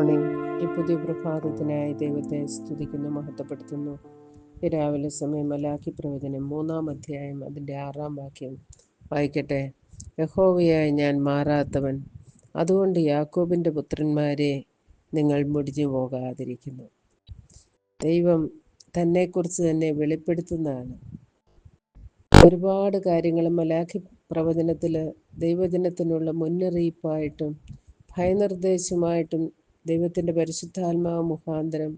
Morning ഈ പുതിയ പ്രഭാതത്തിനായി ദൈവത്തെ സ്തുതിക്കുന്നു മഹത്വപ്പെടുത്തുന്നു. രാവിലെ സമയം മലാഖി പ്രവചനം മൂന്നാം അധ്യായം അതിന്റെ ആറാം വാക്യം. വായിക്കട്ടെ. യഹോവയായി ഞാൻ മാറാത്തവൻ അതുകൊണ്ട് യാക്കോബിന്റെ പുത്രന്മാരെ നിങ്ങൾ മുടിഞ്ഞു പോകാതിരിക്കുന്നു. ദൈവം തന്നെക്കുറിച്ച് തന്നെ വെളിപ്പെടുത്തുന്നതാണ്. ഒരുപാട് കാര്യങ്ങൾ മലാഖി പ്രവചനത്തിൽ ദൈവജനത്തിനുള്ള മുന്നറിയിപ്പായിട്ടും ഭയനിർദ്ദേശമായിട്ടും ദൈവത്തിന്റെ പരിശുദ്ധാത്മാവ് മുഖാന്തരം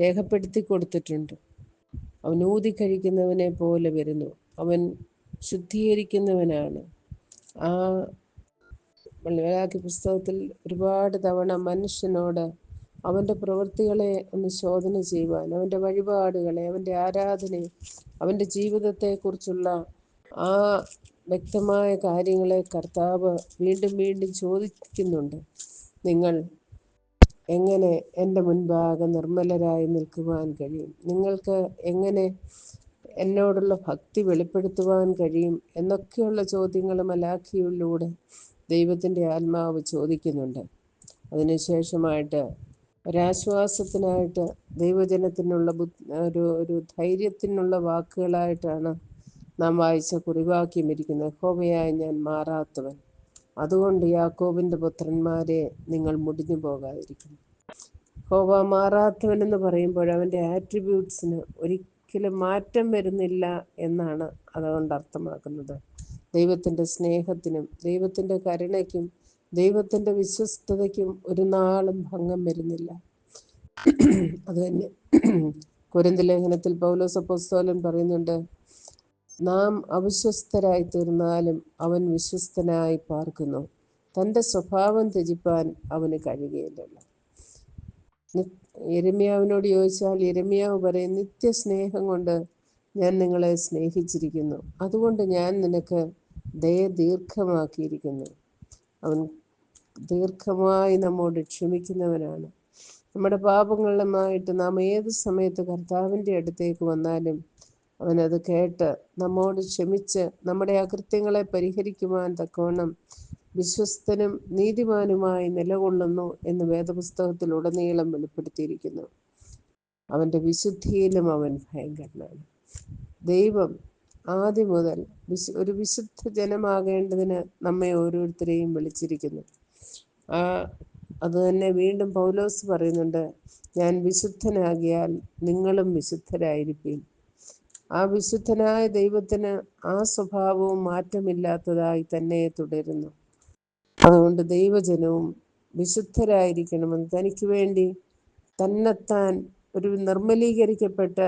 രേഖപ്പെടുത്തി കൊടുത്തിട്ടുണ്ട്. അവൻ ഊതി കഴിക്കുന്നവനെ പോലെ വരുന്നു. അവൻ ശുദ്ധീകരിക്കുന്നവനാണ്. ആ മലയാളി പുസ്തകത്തിൽ ഒരുപാട് തവണ മനുഷ്യനോട് അവന്റെ പ്രവൃത്തികളെ ഒന്ന് ശോധന ചെയ്യുവാൻ അവന്റെ വഴിപാടുകളെ അവന്റെ ആരാധനയെ അവന്റെ ജീവിതത്തെക്കുറിച്ചുള്ള ആ വ്യക്തമായ കാര്യങ്ങളെ കർത്താവ് വീണ്ടും വീണ്ടും ചോദിക്കുന്നുണ്ട്. നിങ്ങൾ എങ്ങനെ എന്റെ മുൻപാകെ നിർമ്മലരായി നിൽക്കുവാൻ കഴിയും? നിങ്ങൾക്ക് എങ്ങനെ എന്നോടുള്ള ഭക്തി വെളിപ്പെടുത്തുവാൻ കഴിയും? എന്നൊക്കെയുള്ള ചോദ്യങ്ങൾ മലാഖിയിലൂടെ ദൈവത്തിന്റെ ആത്മാവ് ചോദിക്കുന്നുണ്ട്. അതിനുശേഷമായിട്ട് ഒരാശ്വാസത്തിനായിട്ട് ദൈവജനത്തിനുള്ള ഒരു ഒരു ധൈര്യത്തിനുള്ള വാക്കുകളായിട്ടാണ് നാം വായിച്ച കുറിവാക്യം ഇരിക്കുന്നത്. ഹോമയായി ഞാൻ മാറാത്തവൻ. അതുകൊണ്ട് യാക്കോബിന്റെ പുത്രന്മാരെ നിങ്ങൾ മുടിഞ്ഞു പോകാതിരിക്കുന്നു. ഹോവ മാറാത്തവൻ എന്ന് പറയുമ്പോൾ അവന്റെ ആട്രിബ്യൂട്ട്സിന് ഒരിക്കലും മാറ്റം വരുന്നില്ല എന്നാണ് അതുകൊണ്ട് അർത്ഥമാക്കുന്നത്. ദൈവത്തിന്റെ സ്നേഹത്തിനും ദൈവത്തിന്റെ കരുണയ്ക്കും ദൈവത്തിന്റെ വിശ്വസ്തതയ്ക്കും ഒരു നാളും ഭംഗം വരുന്നില്ല. അത് തന്നെ. കുരന്ത് ലേഖനത്തിൽ പൗലോസ് അപ്പോസ്തോലൻ പറയുന്നുണ്ട് നാം അവിശ്വസ്തരായി തീർന്നാലും അവൻ വിശ്വസ്തനായി പാർക്കുന്നു. തന്റെ സ്വഭാവം ത്യജിപ്പാൻ അവന് കഴിയുകയില്ലല്ലോ. എരമ്യാവിനോട് ചോദിച്ചാൽ എരമ്യാവ് പറയും നിത്യസ്നേഹം കൊണ്ട് ഞാൻ നിങ്ങളെ സ്നേഹിച്ചിരിക്കുന്നു. അതുകൊണ്ട് ഞാൻ നിനക്ക് ദയ ദീർഘമാക്കിയിരിക്കുന്നു. അവൻ ദീർഘമായി നമ്മോട് ക്ഷമിക്കുന്നവനാണ്. നമ്മുടെ പാപങ്ങളുമായിട്ട് നാം ഏത് സമയത്ത് കർത്താവിന്റെ അടുത്തേക്ക് വന്നാലും അവനത് കേട്ട് നമ്മോട് ക്ഷമിച്ച് നമ്മുടെ അകൃത്യങ്ങളെ പരിഹരിക്കുവാൻ തക്കവണ്ണം വിശ്വസ്തനും നീതിമാനുമായി നിലകൊള്ളുന്നു എന്ന് വേദപുസ്തകത്തിൽ ഉടനീളം വെളിപ്പെടുത്തിയിരിക്കുന്നു. അവന്റെ വിശുദ്ധിയിലും അവൻ ഭയങ്കരനാണ്. ദൈവം ആദ്യം മുതൽ വിശു ഒരു വിശുദ്ധ ജനമാകേണ്ടതിന് നമ്മെ ഓരോരുത്തരെയും വിളിച്ചിരിക്കുന്നു. ആ അത് തന്നെ വീണ്ടും പൗലോസ് പറയുന്നുണ്ട് ഞാൻ വിശുദ്ധനാകിയാൽ നിങ്ങളും വിശുദ്ധരായിരിക്കും. ആ വിശുദ്ധനായ ദൈവത്തിന് ആ സ്വഭാവവും മാറ്റമില്ലാത്തതായി തന്നെ തുടരുന്നു. അതുകൊണ്ട് ദൈവജനവും വിശുദ്ധരായിരിക്കണമെന്ന് തനിക്ക് വേണ്ടി തന്നെത്താൻ ഒരു നിർമ്മലീകരിക്കപ്പെട്ട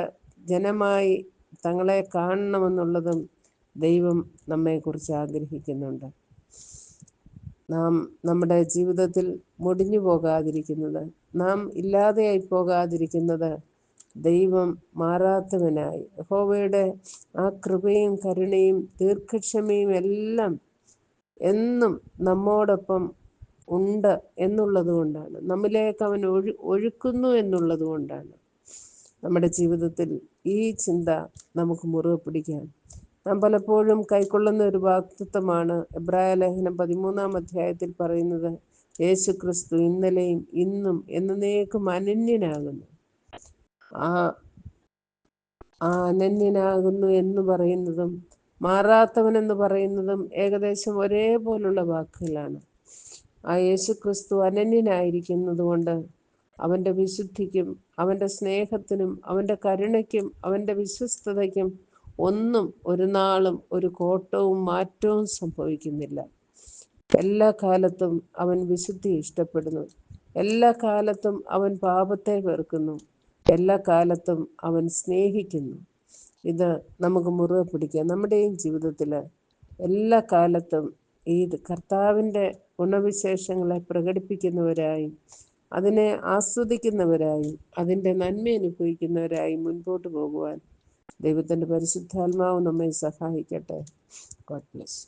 ജനമായി തങ്ങളെ കാണണമെന്നുള്ളതും ദൈവം നമ്മെക്കുറിച്ച് ആഗ്രഹിക്കുന്നുണ്ട്. നാം നമ്മുടെ ജീവിതത്തിൽ മുടിഞ്ഞു പോകാതിരിക്കുന്നത് നാം ഇല്ലാതെയായി പോകാതിരിക്കുന്നത് ദൈവം മാറാത്തവനായി. യഹോവയുടെ ആ കൃപയും കരുണയും ദീർഘക്ഷമയും എല്ലാം എന്നും നമ്മോടൊപ്പം ഉണ്ട് എന്നുള്ളത് കൊണ്ടാണ്. നമ്മിലേക്ക് അവൻ ഒഴു ഒഴുക്കുന്നു എന്നുള്ളത് കൊണ്ടാണ്. നമ്മുടെ ജീവിതത്തിൽ ഈ ചിന്ത നമുക്ക് മുറുകെ പിടിക്കാം നാം പലപ്പോഴും കൈക്കൊള്ളുന്ന ഒരു വാക്തത്വമാണ് എബ്രായ ലേഖനം പതിമൂന്നാം അധ്യായത്തിൽ പറയുന്നത് യേശു ക്രിസ്തു ഇന്നലെയും ഇന്നും എന്നേക്കും അനന്യനാകുന്നു. ആ അനന്യനാകുന്നു എന്ന് പറയുന്നതും മാറാത്തവൻ എന്ന് പറയുന്നതും ഏകദേശം ഒരേപോലുള്ള വാക്കുകളാണ്. ആ യേശു ക്രിസ്തു അനന്യനായിരിക്കുന്നത് കൊണ്ട് അവന്റെ വിശുദ്ധിക്കും അവന്റെ സ്നേഹത്തിനും അവന്റെ കരുണയ്ക്കും അവന്റെ വിശ്വസ്തതയ്ക്കും ഒന്നും ഒരു നാളും ഒരു കോട്ടവും മാറ്റവും സംഭവിക്കുന്നില്ല. എല്ലാ കാലത്തും അവൻ വിശുദ്ധി ഇഷ്ടപ്പെടുന്നു. എല്ലാ കാലത്തും അവൻ പാപത്തെ വെറുക്കുന്നു. എല്ലാ കാലത്തും അവൻ സ്നേഹിക്കുന്നു. ഇത് നമുക്ക് മുറുകെ പിടിക്കാം. നമ്മുടെയും ജീവിതത്തിൽ എല്ലാ കാലത്തും ഈ കർത്താവിന്റെ ഗുണവിശേഷങ്ങളെ പ്രകടിപ്പിക്കുന്നവരായും അതിനെ ആസ്വദിക്കുന്നവരായും അതിന്റെ നന്മ അനുഭവിക്കുന്നവരായും മുൻപോട്ട് പോകുവാൻ ദൈവത്തിന്റെ പരിശുദ്ധാത്മാവ് നമ്മെ സഹായിക്കട്ടെ. God bless